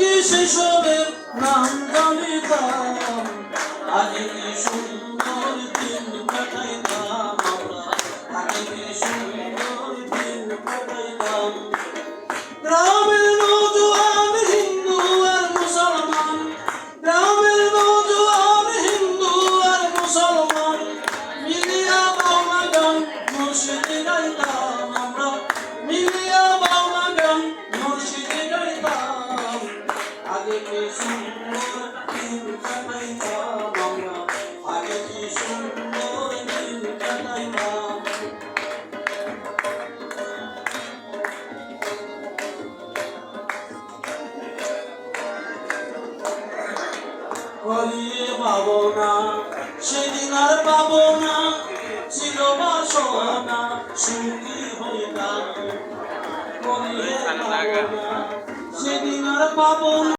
কি সেসবের নাম জানিতাম? আগে কি সুন্দর দিন কাটাইতাম আমরা? আগে কি সুন্দর দিন কাটাইতাম? গ্রামের নৌজওয়ান হিন্দু আর মুসলমান। গ্রামের নৌজওয়ান হিন্দু আর মুসলমান। মিলিয়া বাউলা গান মুর্শিদি গাইতাম কলিয়ে পাবো না সেদিন আর পাবো না ছিল বাসনা সুখী হইতাম কলিয়ে পাবো না, সেদিন আর পাবো না।